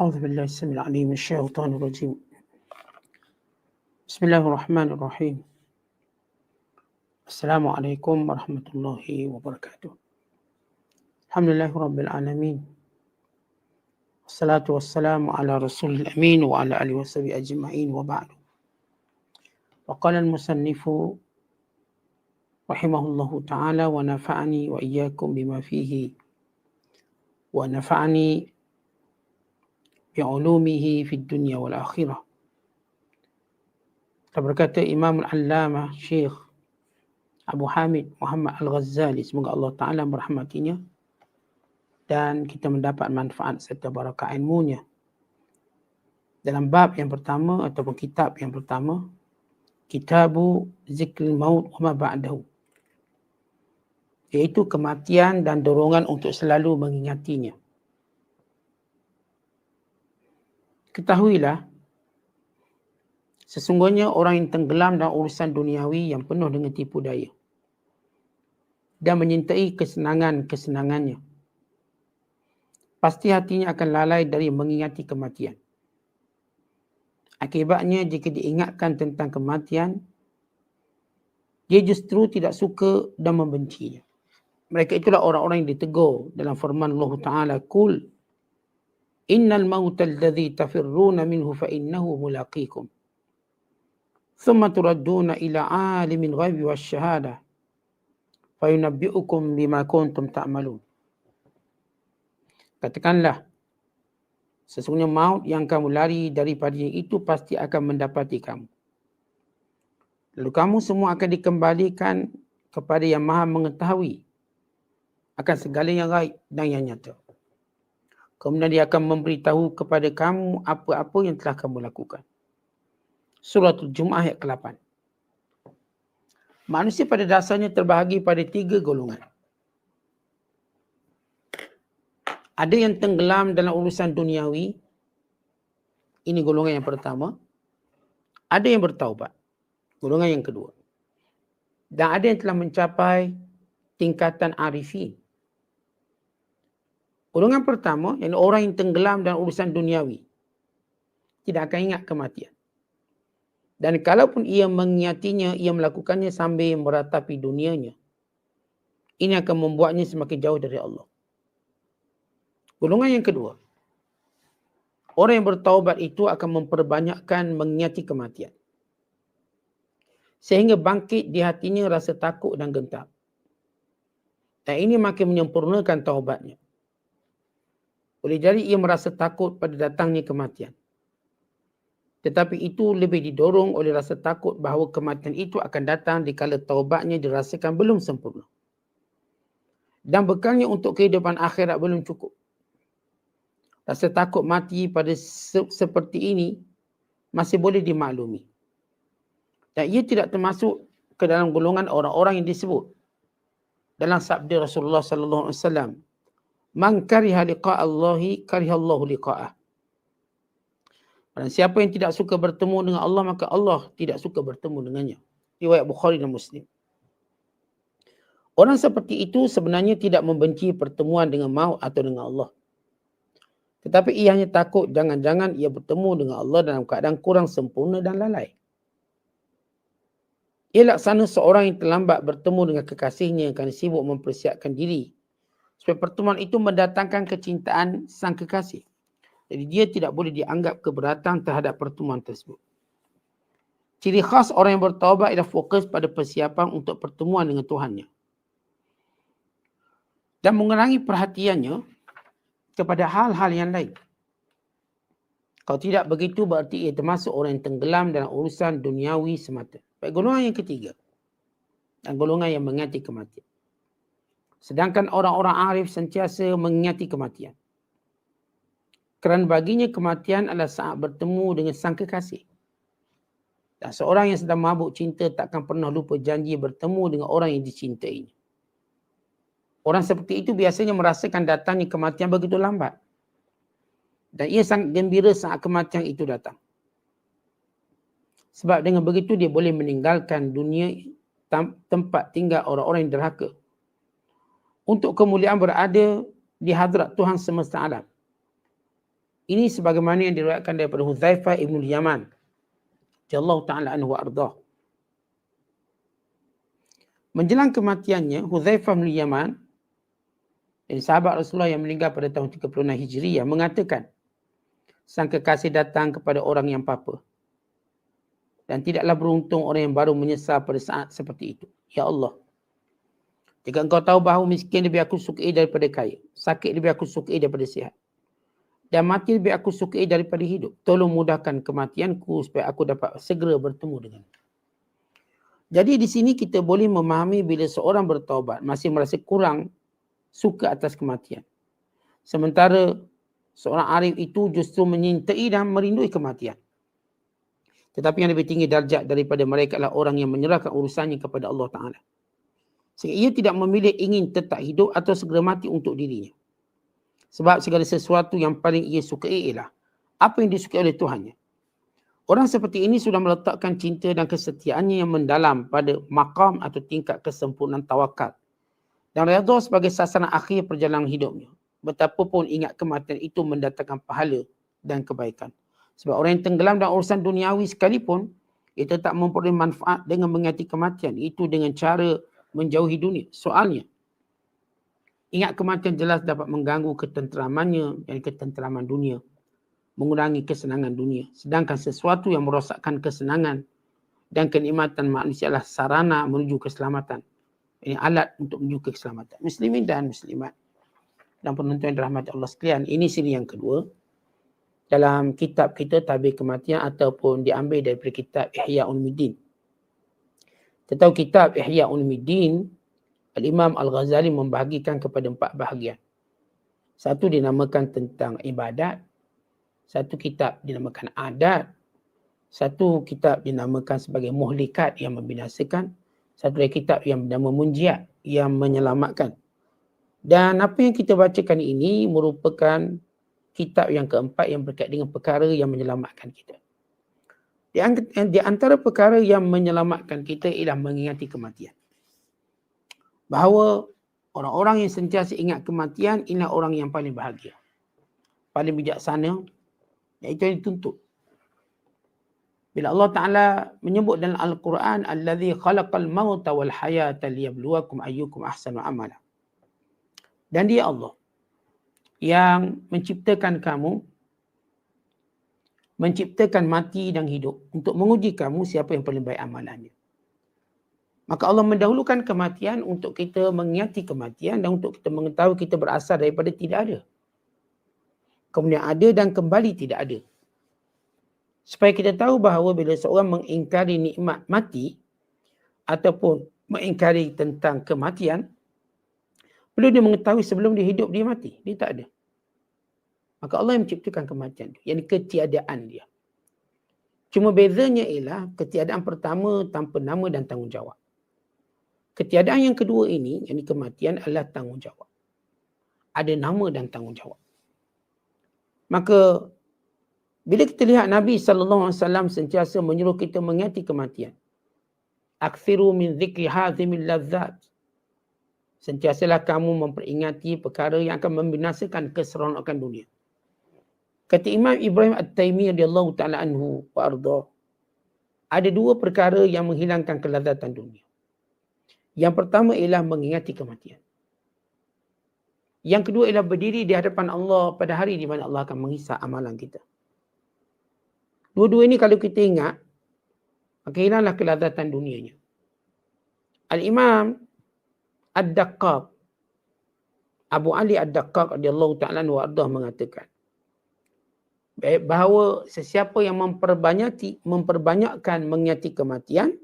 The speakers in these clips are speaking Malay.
أعوذ بالله السميع العليم من الشيطان الرجيم. بسم الله الرحمن الرحيم. السلام عليكم ورحمة الله وبركاته. الحمد لله رب العالمين. والصلاة والسلام على رسول الأمين وعلى آله وصحبه أجمعين وبعد. وقال المصنف رحمه الله تعالى ونفعني وإياكم بما فيه. ونفعني bi'ulumihi fid dunya wal akhirah. Terberkata Imam Al-Allamah Syekh Abu Hamid Muhammad Al-Ghazali semoga Allah Taala merahmatinya dan kita mendapat manfaat serta barakah ilmunya. Dalam bab yang pertama ataupun kitab yang pertama Kitabu Zikr Maut wa Ba'dahu iaitu kematian dan dorongan untuk selalu mengingatinya. Ketahuilah, sesungguhnya orang yang tenggelam dalam urusan duniawi yang penuh dengan tipu daya dan menyintai kesenangan-kesenangannya. Pasti hatinya akan lalai dari mengingati kematian. Akibatnya jika diingatkan tentang kematian, dia justru tidak suka dan membencinya. Mereka itulah orang-orang yang ditegur dalam firman Allah Ta'ala, Kul Innal mauta alladhi tafirruna minhu fa innahu mulaqikum. Thumma turadduna ila alimin ghaibi wasyahada fa yunabbi'ukum bima kuntum ta'malun. Katakanlah sesungguhnya maut yang kamu lari daripadanya itu pasti akan mendapati kamu. Lalu kamu semua akan dikembalikan kepada yang maha mengetahui akan segala yang gaib dan yang nyata. Kemudian dia akan memberitahu kepada kamu apa-apa yang telah kamu lakukan. Surah Al-Jum'ah ayat ke-8. Manusia pada dasarnya terbahagi pada tiga golongan. Ada yang tenggelam dalam urusan duniawi. Ini golongan yang pertama. Ada yang bertaubat. Golongan yang kedua. Dan ada yang telah mencapai tingkatan arifin. Golongan pertama, yang orang yang tenggelam dalam urusan duniawi. Tidak akan ingat kematian. Dan kalaupun ia mengingatinya, ia melakukannya sambil meratapi dunianya. Ini akan membuatnya semakin jauh dari Allah. Golongan yang kedua. Orang yang bertaubat itu akan memperbanyakkan mengingati kematian. Sehingga bangkit di hatinya rasa takut dan gentar. Dan ini makin menyempurnakan taubatnya. Oleh jadi ia merasa takut pada datangnya kematian. Tetapi itu lebih didorong oleh rasa takut bahawa kematian itu akan datang dikala taubatnya dirasakan belum sempurna. Dan bekalnya untuk kehidupan akhirat belum cukup. Rasa takut mati pada se- seperti ini masih boleh dimaklumi. Dan ia tidak termasuk ke dalam golongan orang-orang yang disebut dalam sabda Rasulullah sallallahu alaihi wasallam Man kariha liqa Allahi kariha Allahu liqa'ah. Dan siapa yang tidak suka bertemu dengan Allah maka Allah tidak suka bertemu dengannya. Riwayat Bukhari dan Muslim. Orang seperti itu sebenarnya tidak membenci pertemuan dengan maut atau dengan Allah. Tetapi ia hanya takut jangan-jangan ia bertemu dengan Allah dalam keadaan kurang sempurna dan lalai. Ia laksana seorang yang terlambat bertemu dengan kekasihnya kerana sibuk mempersiapkan diri supaya pertemuan itu mendatangkan kecintaan sang kekasih. Jadi dia tidak boleh dianggap keberatan terhadap pertemuan tersebut. Ciri khas orang yang bertaubat ialah fokus pada persiapan untuk pertemuan dengan Tuhannya. Dan mengurangi perhatiannya kepada hal-hal yang lain. Kalau tidak begitu berarti ia termasuk orang yang tenggelam dalam urusan duniawi semata. Baik golongan yang ketiga. Dan golongan yang mengati kematian. Sedangkan orang-orang arif sentiasa mengingati kematian. Kerana baginya kematian adalah saat bertemu dengan sang kekasih. Dan seorang yang sedang mabuk cinta takkan pernah lupa janji bertemu dengan orang yang dicintainya. Orang seperti itu biasanya merasakan datangnya kematian begitu lambat. Dan ia sangat gembira saat kematian itu datang. Sebab dengan begitu dia boleh meninggalkan dunia tempat tinggal orang-orang yang derhaka untuk kemuliaan berada di hadrat Tuhan semesta alam. Ini sebagaimana yang diriwayatkan daripada Huzaifah Ibn Yaman. Allah Ta'ala anhu ardah. Menjelang kematiannya, Huzaifah Ibn Yaman, jadi sahabat Rasulullah yang meninggal pada tahun 36 Hijriah mengatakan, sang kekasih datang kepada orang yang papa. Dan tidaklah beruntung orang yang baru menyesal pada saat seperti itu. Ya Allah, jika engkau tahu bahawa miskin lebih aku sukai daripada kaya, sakit lebih aku sukai daripada sihat, dan mati lebih aku sukai daripada hidup, tolong mudahkan kematianku supaya aku dapat segera bertemu dengan. Jadi di sini kita boleh memahami bila seorang bertaubat masih merasa kurang suka atas kematian. Sementara seorang arif itu justru menyintai dan merindui kematian. Tetapi yang lebih tinggi darjat daripada mereka adalah orang yang menyerahkan urusannya kepada Allah Ta'ala. Sehingga ia tidak memilih ingin tetap hidup atau segera mati untuk dirinya. Sebab segala sesuatu yang paling ia sukai ialah apa yang disukai oleh Tuhannya. Orang seperti ini sudah meletakkan cinta dan kesetiaannya yang mendalam pada makam atau tingkat kesempurnaan tawakal. Dan redha sebagai sasaran akhir perjalanan hidupnya. Betapapun ingat kematian itu mendatangkan pahala dan kebaikan. Sebab orang yang tenggelam dalam urusan duniawi sekalipun, ia tetap memperoleh manfaat dengan mengingati kematian. Itu dengan cara menjauhi dunia. Soalnya, Ingat kematian jelas dapat mengganggu ketenteramannya yang ketenteraman dunia. Mengurangi kesenangan dunia. Sedangkan sesuatu yang merosakkan kesenangan dan kenikmatan manusia adalah sarana menuju keselamatan. Ini alat untuk menuju keselamatan. Muslimin dan muslimat. Dan penonton yang dirahmati Allah sekalian. Ini sini yang kedua. Dalam kitab kita Tabir Kematian ataupun diambil daripada kitab Ihya Ulumuddin. Tahu kitab Ihya Ulumuddin Al-Imam Al-Ghazali membahagikan kepada empat bahagian. Satu dinamakan tentang ibadat. Satu kitab dinamakan adat. Satu kitab dinamakan sebagai muhlikat yang membinasakan. Satu lagi kitab yang bernama munjiat yang menyelamatkan. Dan apa yang kita bacakan ini merupakan kitab yang keempat yang berkait dengan perkara yang menyelamatkan kita. Di antara perkara yang menyelamatkan kita ialah mengingati kematian bahawa orang-orang yang sentiasa ingat kematian inilah orang yang paling bahagia. Paling bijaksana iaitu yang dituntut. Bila Allah Taala menyebut dalam Al-Quran allazi khalaqal mauta wal hayata liyabluwakum ayyukum ahsanu amala. Dan dia Allah yang menciptakan kamu menciptakan mati dan hidup untuk menguji kamu siapa yang paling baik amalannya. Maka Allah mendahulukan kematian untuk kita mengingati kematian dan untuk kita mengetahui kita berasal daripada tidak ada. Kemudian ada dan kembali tidak ada. Supaya kita tahu bahawa bila seorang mengingkari nikmat mati ataupun mengingkari tentang kematian, perlu dia mengetahui sebelum dia hidup dia mati. Dia tak ada. Maka Allah yang menciptakan kematian. Yang ketiadaan dia. Cuma bezanya ialah ketiadaan pertama tanpa nama dan tanggungjawab. Ketiadaan yang kedua ini, yang kematian adalah tanggungjawab. Ada nama dan tanggungjawab. Maka bila kita lihat Nabi sallallahu alaihi wasallam sentiasa menyuruh kita mengingati kematian. Akthiru min dzikri hazimil ladzat. Sentiasalah kamu memperingati perkara yang akan membinasakan keseronokan dunia. Kata Imam Ibrahim At-Taimiyah radhiyallahu taala anhu wa arda. Ada dua perkara yang menghilangkan kelazatan dunia. Yang pertama ialah mengingati kematian. Yang kedua ialah berdiri di hadapan Allah pada hari di mana Allah akan menghisap amalan kita. Dua-dua ini kalau kita ingat, maka hilanglah kelazatan dunianya. Al-Imam Ad-Daqqaq, Abu Ali Ad-Daqqaq radhiyallahu ta'ala ardah mengatakan, bahawa sesiapa yang memperbanyaki, memperbanyakkan mengingati kematian,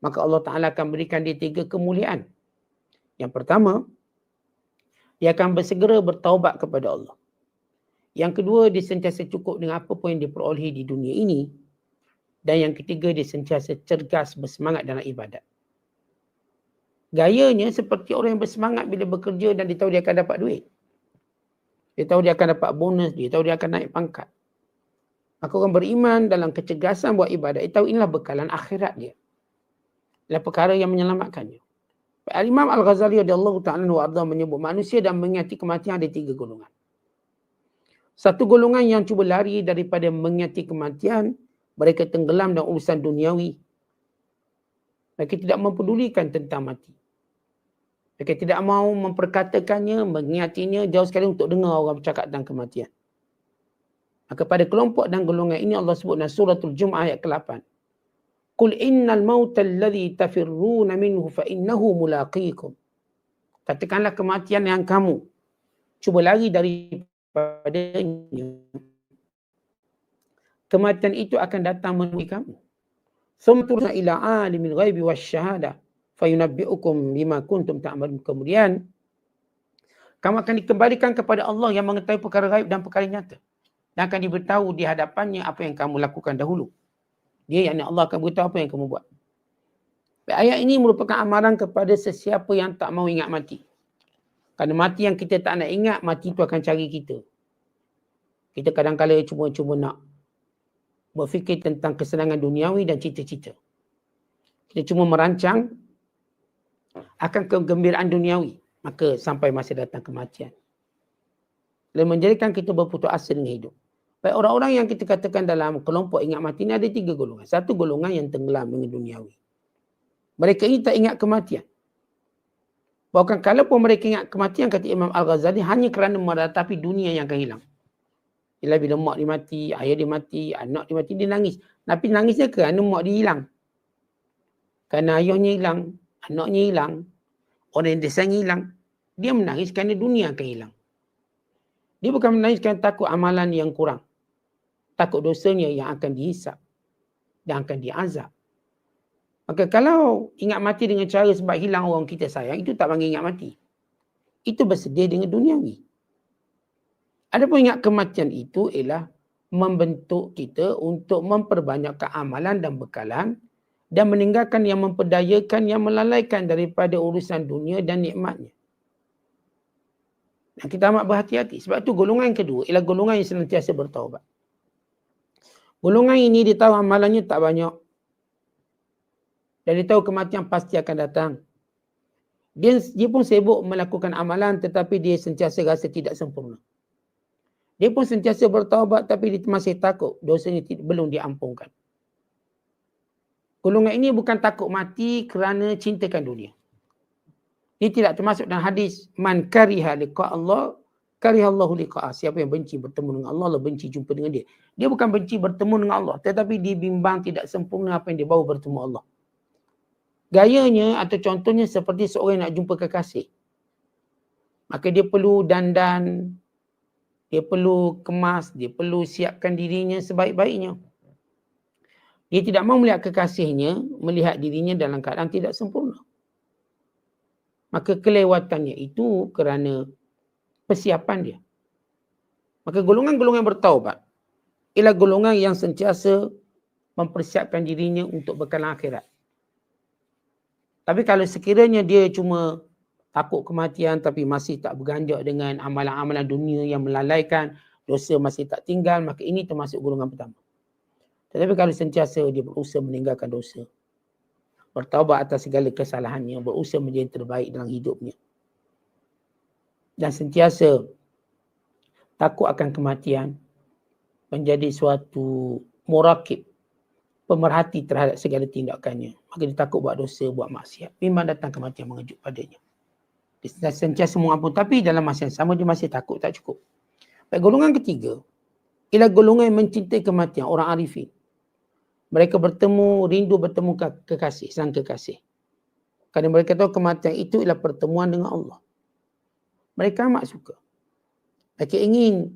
maka Allah Ta'ala akan berikan dia tiga kemuliaan. Yang pertama, dia akan bersegera bertaubat kepada Allah. Yang kedua, dia sentiasa cukup dengan apa pun yang dia perolehi di dunia ini. Dan yang ketiga, dia sentiasa cergas bersemangat dalam ibadat. Gayanya seperti orang yang bersemangat bila bekerja dan dia tahu dia akan dapat duit. Dia tahu dia akan dapat bonus, dia tahu dia akan naik pangkat. Maka orang beriman dalam kecergasan buat ibadat, tahu inilah bekalan akhirat dia adalah perkara yang menyelamatkannya. Al-Imam Al-Ghazali radhiyallahu ta'ala wa arda menyebut manusia dan mengingati kematian ada tiga golongan. Satu golongan yang cuba lari daripada mengingati kematian, mereka tenggelam dalam urusan duniawi. Mereka tidak mempedulikan tentang mati. Mereka tidak mahu memperkatakannya, mengingatinya jauh sekali untuk dengar orang bercakap tentang kematian. Maka pada kelompok dan golongan ini Allah sebut dalam suratul Jum'ah ayat ke-8. Qul innal mauta alladhi tafirruna minhu fa innahu mulaqikum. Katakanlah kematian yang kamu cuba lari daripadanya. Kematian itu akan datang menemui kamu. Sumturna ila alimil ghaibi wasyahadah fayunabbi'ukum bima kuntum ta'malun. Kemudian kamu akan dikembalikan kepada Allah yang mengetahui perkara gaib dan perkara nyata. Dan akan diberitahu di hadapannya apa yang kamu lakukan dahulu. Dia yang Allah akan beritahu apa yang kamu buat. Ayat ini merupakan amaran kepada sesiapa yang tak mau ingat mati. Kerana mati yang kita tak nak ingat, mati itu akan cari kita. Kita kadang-kadang cuma-cuma nak berfikir tentang kesenangan duniawi dan cita-cita. Kita cuma merancang akan kegembiraan duniawi. Maka sampai masa datang kematian. Dan menjadikan kita berputus asa dengan hidup. Baik orang-orang yang kita katakan dalam kelompok ingat mati ini ada tiga golongan. Satu golongan yang tenggelam dengan duniawi. Mereka ini tak ingat kematian. Bahkan kalau pun mereka ingat kematian kata Imam Al-Ghazali hanya kerana meratapi dunia yang akan hilang. Ialah bila mak dia mati, ayah dia mati, anak dia mati, dia nangis. Tapi nangisnya kerana mak dia hilang. Kerana ayahnya hilang, anaknya hilang, orang yang disayang hilang, dia menangis kerana dunia akan hilang. Dia bukan menangis kerana takut amalan yang kurang. Takut dosanya yang akan dihisap dan akan diazab. Maka kalau ingat mati dengan cara sebab hilang orang kita sayang, itu tak panggil ingat mati. Itu bersedih dengan duniawi. Adapun ingat kematian itu ialah membentuk kita untuk memperbanyakkan amalan dan bekalan dan meninggalkan yang memperdayakan yang melalaikan daripada urusan dunia dan nikmatnya. Dan kita amat berhati-hati. Sebab itu golongan kedua ialah golongan yang senantiasa bertaubat. Golongan ini dia tahu amalannya tak banyak. Dan dia tahu kematian pasti akan datang. Dia, dia pun sibuk melakukan amalan tetapi dia sentiasa rasa tidak sempurna. Dia pun sentiasa bertaubat tapi dia masih takut dosanya belum diampunkan. Golongan ini bukan takut mati kerana cintakan dunia. Ini tidak termasuk dalam hadis man kariha liqa Allah kariha Allahu liqa siapa yang benci bertemu dengan Allah Allah benci jumpa dengan dia. Dia bukan benci bertemu dengan Allah tetapi dia bimbang tidak sempurna apa yang dia bawa bertemu Allah. Gayanya atau contohnya seperti seorang yang nak jumpa kekasih. Maka dia perlu dandan, dia perlu kemas, dia perlu siapkan dirinya sebaik-baiknya. Dia tidak mahu melihat kekasihnya, melihat dirinya dalam keadaan tidak sempurna. Maka kelewatannya itu kerana persiapan dia. Maka golongan-golongan bertaubat ialah golongan yang sentiasa mempersiapkan dirinya untuk bekal akhirat. Tapi kalau sekiranya dia cuma takut kematian tapi masih tak berganjak dengan amalan-amalan dunia yang melalaikan, dosa masih tak tinggal, maka ini termasuk golongan pertama. Tetapi kalau sentiasa dia berusaha meninggalkan dosa, bertaubat atas segala kesalahannya, berusaha menjadi terbaik dalam hidupnya. Dan sentiasa takut akan kematian, menjadi suatu murakib, pemerhati terhadap segala tindakannya. Maka dia takut buat dosa, buat maksiat. Memang datang kematian mengejut padanya. Dia sentiasa mengampun. Tapi dalam masa yang sama dia masih takut tak cukup. Baik, golongan ketiga. Ialah golongan yang mencintai kematian. Orang arifin mereka bertemu, rindu bertemu kekasih, sang kekasih. Kerana mereka tahu kematian itu ialah pertemuan dengan Allah. Mereka amat suka. Mereka ingin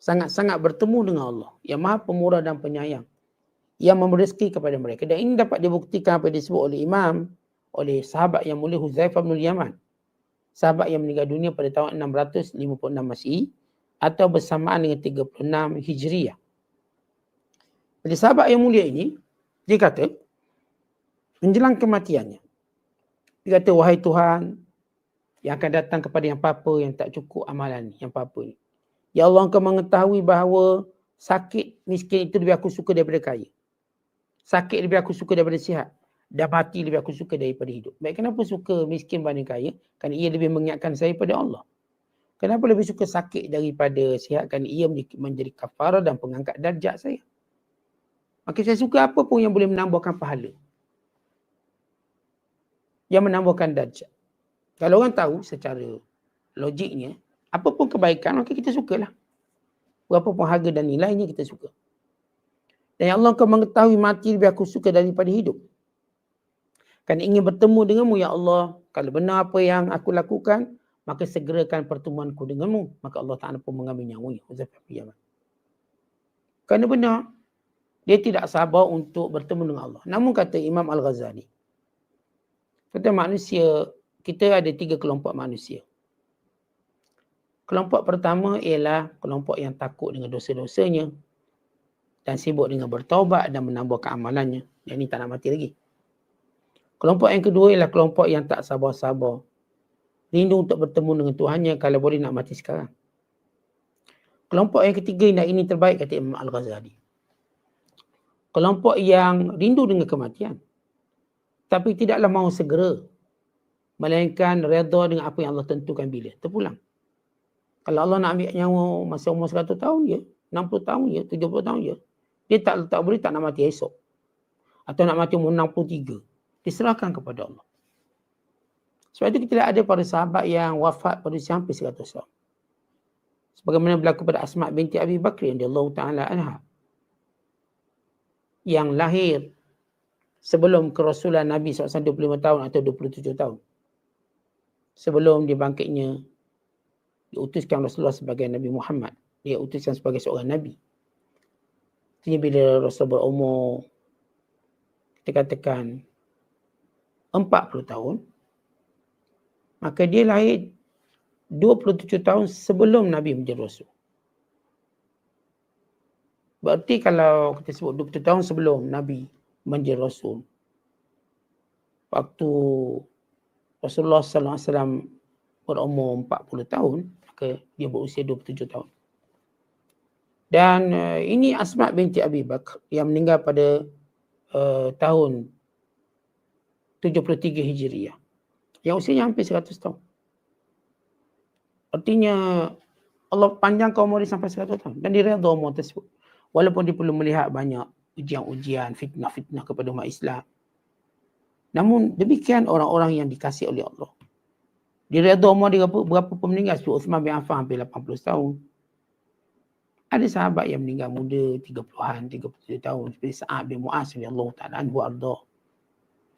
sangat-sangat bertemu dengan Allah. Yang maha pemurah dan penyayang. Yang memberi rezeki kepada mereka. Dan ini dapat dibuktikan apa disebut oleh imam. Oleh sahabat yang mulia Huzaifah bin Yaman. Sahabat yang meninggal dunia pada tahun 656 Masih. Atau bersamaan dengan 36 Hijriah. Jadi sahabat yang mulia ini, dia kata, menjelang kematiannya. Dia kata, wahai Tuhan, yang akan datang kepada yang apa yang tak cukup amalan ni, yang apa ni. Ya Allah, engkau mengetahui bahawa sakit miskin itu lebih aku suka daripada kaya. Sakit lebih aku suka daripada sihat. Dan mati lebih aku suka daripada hidup. Baik, kenapa suka miskin banding kaya? Kerana ia lebih mengingatkan saya pada Allah. Kenapa lebih suka sakit daripada sihatkan ia menjadi kafarah dan pengangkat darjat saya? Maka saya suka apa pun yang boleh menambahkan pahala. Yang menambahkan darjat. Kalau orang tahu secara logiknya, apa pun kebaikan, maka kita sukalah. Berapa pun harga dan nilainya kita suka. Dan Allah akan mengetahui mati lebih aku suka daripada hidup. Kan ingin bertemu denganmu ya Allah. Kalau benar apa yang aku lakukan, maka segerakan pertemuanku denganmu. Maka Allah Ta'ala pun mengambil nyawa ya. Kerana benar, dia tidak sabar untuk bertemu dengan Allah. Namun kata Imam Al-Ghazali, kata manusia, kita ada tiga kelompok manusia. Kelompok pertama ialah kelompok yang takut dengan dosa-dosanya dan sibuk dengan bertaubat dan menambahkan amalannya. Yang ini tak nak mati lagi. Kelompok yang kedua ialah kelompok yang tak sabar-sabar rindu untuk bertemu dengan Tuhannya kalau boleh nak mati sekarang. Kelompok yang ketiga yang ini terbaik kata Imam Al-Ghazali. Kelompok yang rindu dengan kematian. Tapi tidaklah mahu segera. Melainkan redha dengan apa yang Allah tentukan bila. Terpulang. Kalau Allah nak ambil nyawa masa umur 100 tahun je. 60 tahun je. 70 tahun je. Dia tak, tak boleh tak nak mati esok. Atau nak mati umur 63. Diserahkan kepada Allah. Sebab itu kita ada para sahabat yang wafat pada usia hampir 100 tahun. Sebagaimana berlaku pada Asma' binti Abi Bakr yang Allah Ta'ala anha. Yang lahir sebelum kerasulan Nabi SAW 25 tahun atau 27 tahun. Sebelum dibangkitnya diutuskan Rasulullah sebagai Nabi Muhammad. Dia utuskan sebagai seorang Nabi. Ini bila Rasulullah berumur kita katakan 40 tahun maka dia lahir 27 tahun sebelum Nabi menjadi Rasul. Berarti kalau kita sebut 27 tahun sebelum Nabi menjadi Rasul, waktu Rasulullah Sallallahu Alaihi Wasallam berumur 40 tahun, maka dia berusia 27 tahun. Dan uh, ini Asma binti Abi Bakr yang meninggal pada uh, tahun 73 Hijriah yang usianya hampir 100 tahun. Artinya Allah panjangkan umur dia sampai 100 tahun dan dia redha umur tersebut. Walaupun dia perlu melihat banyak ujian-ujian, fitnah-fitnah kepada umat Islam. Namun demikian orang-orang yang dikasih oleh Allah. Dia redha umur dia berapa, berapa pun meninggal. Seperti Uthman bin Affan hampir 80 tahun. Ada sahabat yang meninggal muda 30-an, 37 tahun. Seperti Sa'ad bin Mu'az, Allah Ta'ala anhu ardah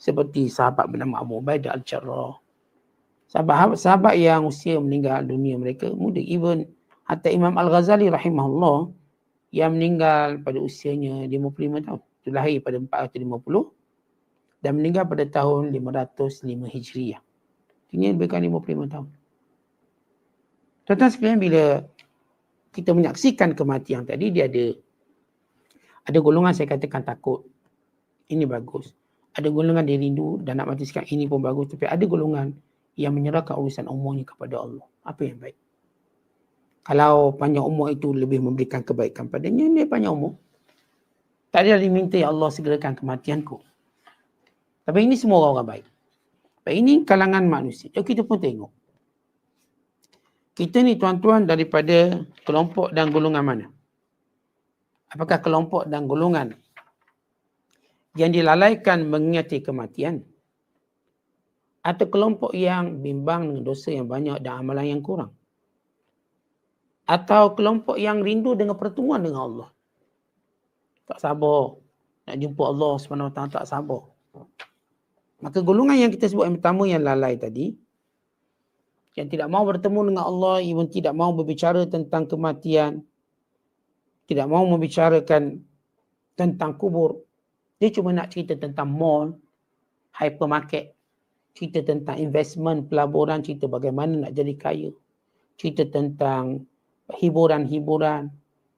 seperti sahabat bernama Abu Ubaidah Al-Jarrah. Sahabat, sahabat yang usia meninggal dunia mereka muda. Even hatta Imam Al-Ghazali rahimahullah yang meninggal pada usianya 55 tahun. Itu lahir pada 450 dan meninggal pada tahun 505 Hijriah. Ini lebih kurang 55 tahun. Tuan-tuan sekalian bila kita menyaksikan kematian tadi dia ada ada golongan saya katakan takut. Ini bagus ada golongan dia rindu dan nak mati sekarang ini pun bagus tapi ada golongan yang menyerahkan urusan umurnya kepada Allah. Apa yang baik? Kalau panjang umur itu lebih memberikan kebaikan padanya, dia panjang umur. Tak ada diminta ya Allah segerakan kematianku. Tapi ini semua orang-orang baik. Tapi ini kalangan manusia. Jadi kita pun tengok. Kita ni tuan-tuan daripada kelompok dan golongan mana? Apakah kelompok dan golongan yang dilalaikan mengingati kematian atau kelompok yang bimbang dengan dosa yang banyak dan amalan yang kurang atau kelompok yang rindu dengan pertemuan dengan Allah tak sabar nak jumpa Allah SWT tak sabar maka golongan yang kita sebut yang pertama yang lalai tadi yang tidak mahu bertemu dengan Allah even tidak mahu berbicara tentang kematian tidak mahu membicarakan tentang kubur dia cuma nak cerita tentang mall, hypermarket, cerita tentang investment, pelaburan, cerita bagaimana nak jadi kaya. Cerita tentang hiburan-hiburan.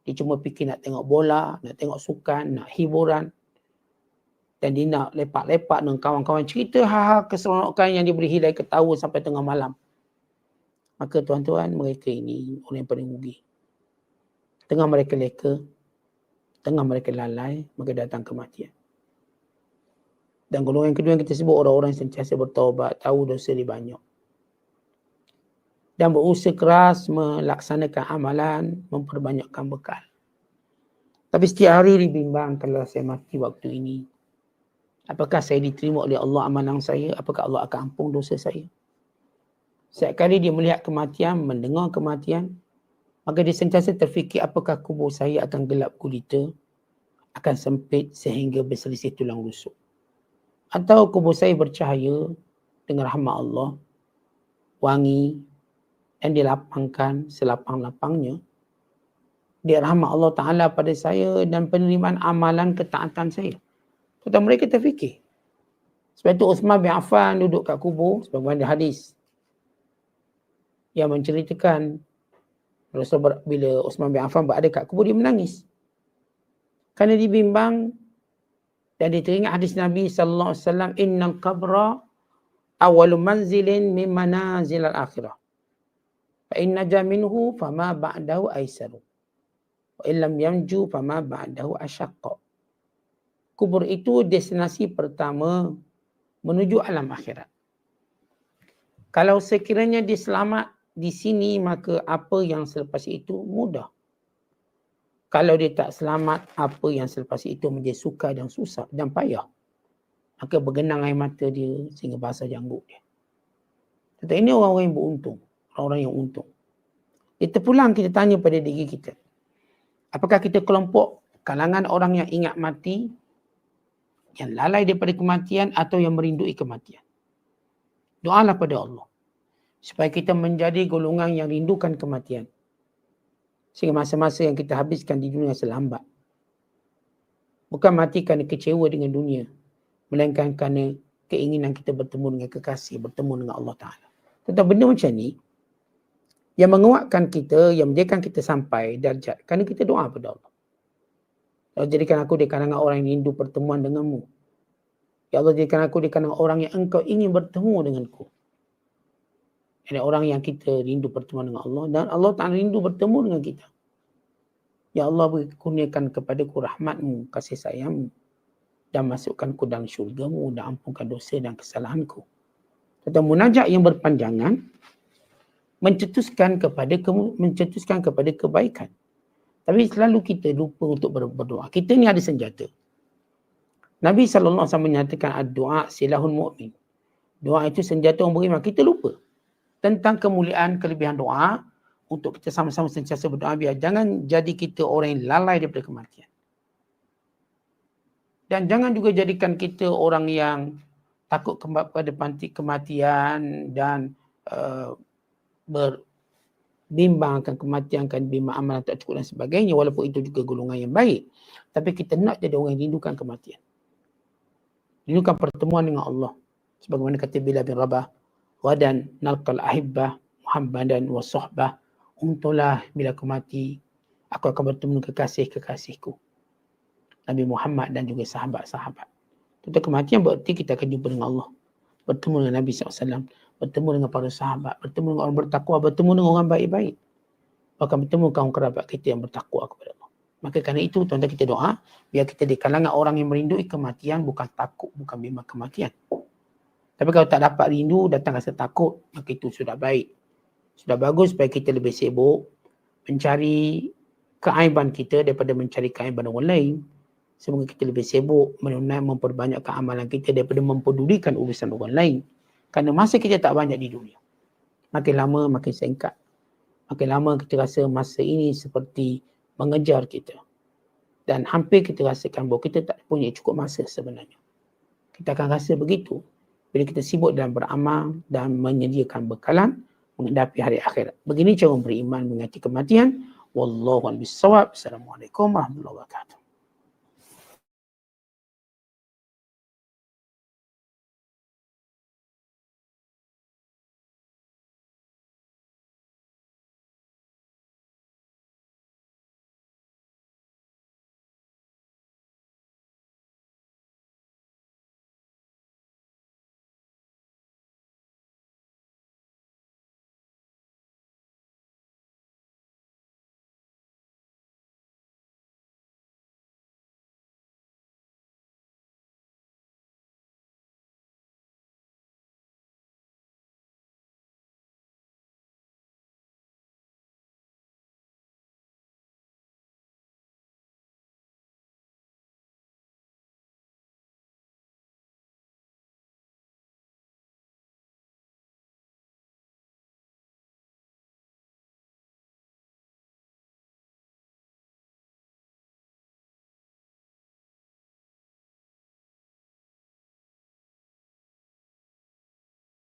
Dia cuma fikir nak tengok bola, nak tengok sukan, nak hiburan. Dan dia nak lepak-lepak dengan kawan-kawan. Cerita hal-hal keseronokan yang dia boleh hilai ketawa sampai tengah malam. Maka tuan-tuan, mereka ini orang yang paling rugi. Tengah mereka leka, tengah mereka lalai, maka datang kematian. Dan golongan kedua yang kita sebut orang-orang yang sentiasa bertaubat, tahu dosa dia banyak. dan berusaha keras melaksanakan amalan, memperbanyakkan bekal. Tapi setiap hari dibimbang kalau saya mati waktu ini. Apakah saya diterima oleh Allah amalan saya? Apakah Allah akan ampun dosa saya? Setiap kali dia melihat kematian, mendengar kematian, maka dia sentiasa terfikir apakah kubur saya akan gelap gulita, akan sempit sehingga berselisih tulang rusuk. Atau kubur saya bercahaya dengan rahmat Allah, wangi dan dilapangkan selapang-lapangnya. Dia rahmat Allah Ta'ala pada saya dan penerimaan amalan ketaatan saya. Kata mereka terfikir. Sebab itu Uthman bin Affan duduk kat kubur sebab ada hadis yang menceritakan Rasul bila Osman bin Affan berada kat kubur dia menangis. Kerana dibimbang dan dia teringat hadis Nabi wasallam innal qabra awwalu manzilin min manazil al-akhirah. Fa in naja minhu fama ba'dahu aisaru. Wa in lam yanju fama ba'dahu asyaqqa. Kubur itu destinasi pertama menuju alam akhirat. Kalau sekiranya dia selamat di sini maka apa yang selepas itu mudah. Kalau dia tak selamat, apa yang selepas itu menjadi sukar dan susah dan payah. Maka bergenang air mata dia sehingga basah janggut dia. Tetapi ini orang-orang yang beruntung. Orang-orang yang untung. Kita pulang kita tanya pada diri kita. Apakah kita kelompok kalangan orang yang ingat mati, yang lalai daripada kematian atau yang merindui kematian? Doalah pada Allah supaya kita menjadi golongan yang rindukan kematian. Sehingga masa-masa yang kita habiskan di dunia selambat. Bukan mati kerana kecewa dengan dunia. Melainkan kerana keinginan kita bertemu dengan kekasih, bertemu dengan Allah Ta'ala. Tetapi benda macam ni, yang menguatkan kita, yang menjadikan kita sampai darjat. Kerana kita doa kepada Allah. Allah jadikan aku di kalangan orang yang rindu pertemuan denganmu. Ya Allah jadikan aku di kalangan orang yang engkau ingin bertemu denganku. Ada orang yang kita rindu pertemuan dengan Allah dan Allah tak rindu bertemu dengan kita. Ya Allah beri kurniakan kepadaku rahmatmu, kasih sayangmu dan masukkan ku dalam syurgamu dan ampunkan dosa dan kesalahanku. Kata munajat yang berpanjangan mencetuskan kepada ke, mencetuskan kepada kebaikan. Tapi selalu kita lupa untuk berdoa. Kita ni ada senjata. Nabi SAW menyatakan doa silahun mu'min. Doa itu senjata orang beriman. Kita lupa tentang kemuliaan kelebihan doa untuk kita sama-sama sentiasa berdoa biar jangan jadi kita orang yang lalai daripada kematian. Dan jangan juga jadikan kita orang yang takut kepada panti kematian dan uh, berbimbang akan kematian, akan bimbang amalan tak cukup dan sebagainya walaupun itu juga golongan yang baik. Tapi kita nak jadi orang yang rindukan kematian. Rindukan pertemuan dengan Allah. Sebagaimana kata Bila bin Rabah, Wadan nalkal ahibbah Muhammadan wa sahbah. Untunglah bila aku mati, aku akan bertemu kekasih-kekasihku. Nabi Muhammad dan juga sahabat-sahabat. Tentang kematian berarti kita akan jumpa dengan Allah. Bertemu dengan Nabi SAW. Bertemu dengan para sahabat. Bertemu dengan orang bertakwa. Bertemu dengan orang baik-baik. Bahkan bertemu kaum kerabat kita yang bertakwa kepada Allah. Maka kerana itu tuan-tuan kita doa. Biar kita di kalangan orang yang merindui kematian. Bukan takut, bukan bimbang kematian. Tapi kalau tak dapat rindu, datang rasa takut, maka itu sudah baik. Sudah bagus supaya kita lebih sibuk mencari keaiban kita daripada mencari keaiban orang lain. Semoga kita lebih sibuk memperbanyakkan amalan kita daripada mempedulikan urusan orang lain. Kerana masa kita tak banyak di dunia. Makin lama makin singkat. Makin lama kita rasa masa ini seperti mengejar kita. Dan hampir kita rasakan bahawa kita tak punya cukup masa sebenarnya. Kita akan rasa begitu bila kita sibuk dalam beramal dan menyediakan bekalan menghadapi hari akhirat. Begini cara beriman mengerti kematian. Wallahu a'lam bishawab. Assalamualaikum warahmatullahi wabarakatuh.